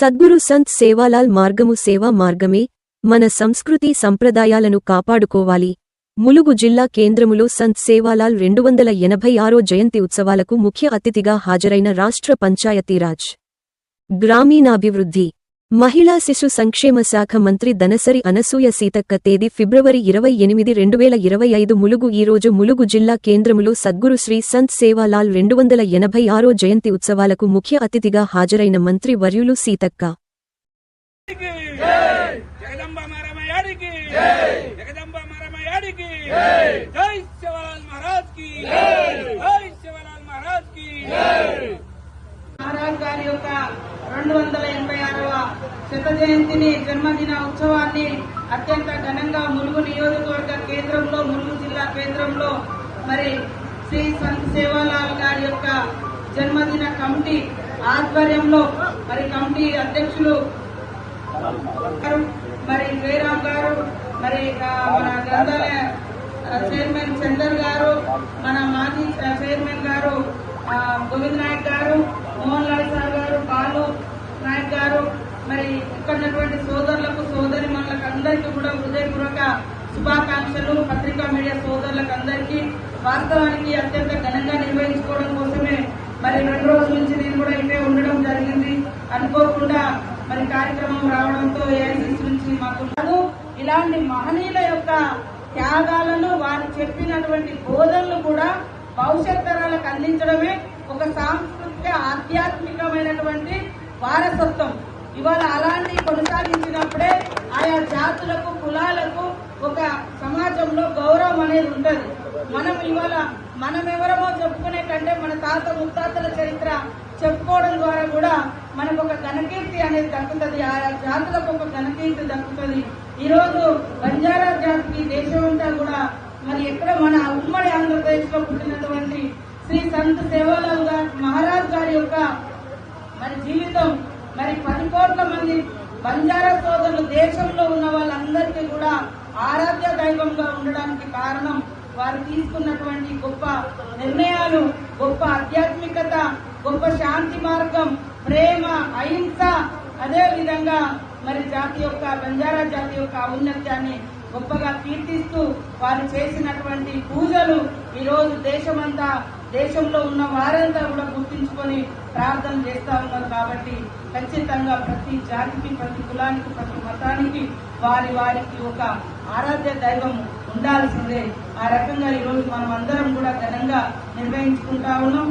సద్గురు సంత్ సేవాలాల్ మార్గము సేవా మార్గమే. మన సంస్కృతి సంప్రదాయాలను కాపాడుకోవాలి. ములుగు జిల్లా కేంద్రములో సంత్ సేవాలాల్ రెండు వందల ఎనభై ఆరో జయంతి ఉత్సవాలకు ముఖ్య అతిథిగా హాజరైన రాష్ట్ర పంచాయతీరాజ్. గ్రామీణాభివృద్ధి. మహిళా శిశు సంక్షేమ శాఖ మంత్రి దనసరి అనసూయ సీతక్క తేదీ ఫిబ్రవరి ఇరవై ఎనిమిది రెండు వేల ఇరవై ఐదు ములుగు ఈరోజు ములుగు జిల్లా కేంద్రములో సద్గురు శ్రీ సంత్ సేవాలాల్ రెండు వందల ఎనభై ఆరో జయంతి ఉత్సవాలకు ముఖ్య అతిథిగా హాజరైన మంత్రి వర్యులు సీతక్క. జై శివలాల్ మహారాజ్కి జై శివలాల్ మహారాజ్కి మహారాజ్ గారి యొక్క రెండు వందల ఎనభై ఆరవ శత జయంతిని జన్మదిన ఉత్సవాన్ని అత్యంత ఘనంగా ములుగు నియోజకవర్గ కేంద్రంలో ములుగు జిల్లా కేంద్రంలో మరి శ్రీ సంత్ సేవాలాల్ గారి యొక్క జన్మదిన కమిటీ ఆధ్వర్యంలో మరి కమిటీ అధ్యక్షులు మరి జయరామ్ గారు మరి మన గ్రంథాలయ చైర్మన్ చందర్ గారు మన మాజీ చైర్మన్ గారు గోవింద్ నాయక్ గారు మోహన్ లాల్ సార్ గారు బాలు నాయక్ గారు మరి సోదరులకు సోదరి మనలకు అందరికీ కూడా హృదయపూర్వక శుభాకాంక్షలు. పత్రికా మీడియా సోదరులకు అందరికీ వాస్తవానికి అత్యంత ఘనంగా నిర్వహించుకోవడం కోసమే మరి రెండు రోజుల నుంచి నేను కూడా ఇటే ఉండడం జరిగింది. అనుకోకుండా మరి కార్యక్రమం రావడంతో ఏఐసిసి నుంచి మాకు ఇలాంటి మహనీయుల యొక్క త్యాగాలను వారు చెప్పినటువంటి బోధనలు కూడా భవిష్యత్ తరాలకు అందించడమే ఒక సాంస్కృతిక ఆధ్యాత్మికమైనటువంటి వారసత్వం. ఇవాళ అలాంటి కొనసాగించినప్పుడే ఆయా జాతులకు కులాలకు ఒక సమాజంలో గౌరవం అనేది ఉంటుంది. మనం ఇవాళ మనం ఎవరమో చెప్పుకునే కంటే మన తాత ముత్తాతల చరిత్ర చెప్పుకోవడం ద్వారా కూడా మనకు ఒక ఘనకీర్తి అనేది దక్కుతుంది. ఆయా జాతులకు ఒక ఘనకీర్తి దక్కుతుంది. ఈరోజు బంజారా జాతికి దేశమంతా కూడా మరి ఎక్కడ మన ఉమ్మడి ఆంధ్రప్రదేశ్లో పుట్టినటువంటి శ్రీ సంత్ సేవాలాల్ గారు మహారాజ్ గారి యొక్క మరి జీవితం మరి పది కోట్ల మంది బంజారా సోదరులు దేశంలో ఉన్న వాళ్ళందరికీ కూడా ఆరాధ్య దైవంగా ఉండడానికి కారణం వారు తీసుకున్నటువంటి గొప్ప నిర్ణయాలు గొప్ప ఆధ్యాత్మికత గొప్ప శాంతి మార్గం ప్రేమ అహింస అదే విధంగా మరి జాతి యొక్క బంజారా జాతి యొక్క ఔన్నత్యాన్ని గొప్పగా కీర్తిస్తూ వారు చేసినటువంటి పూజలు ఈరోజు దేశమంతా దేశంలో ఉన్న వారంతా కూడా గుర్తించుకొని ప్రార్థన చేస్తా ఉన్నారు కాబట్టి ఖచ్చితంగా ప్రతి జాతికి ప్రతి కులానికి ప్రతి మతానికి వారి వారికి ఒక ఆరాధ్య దైవం ఉండాల్సిందే. ఆ రకంగా ఈ రోజు మనం అందరం కూడా ఘనంగా నిర్వహించుకుంటా ఉన్నాం.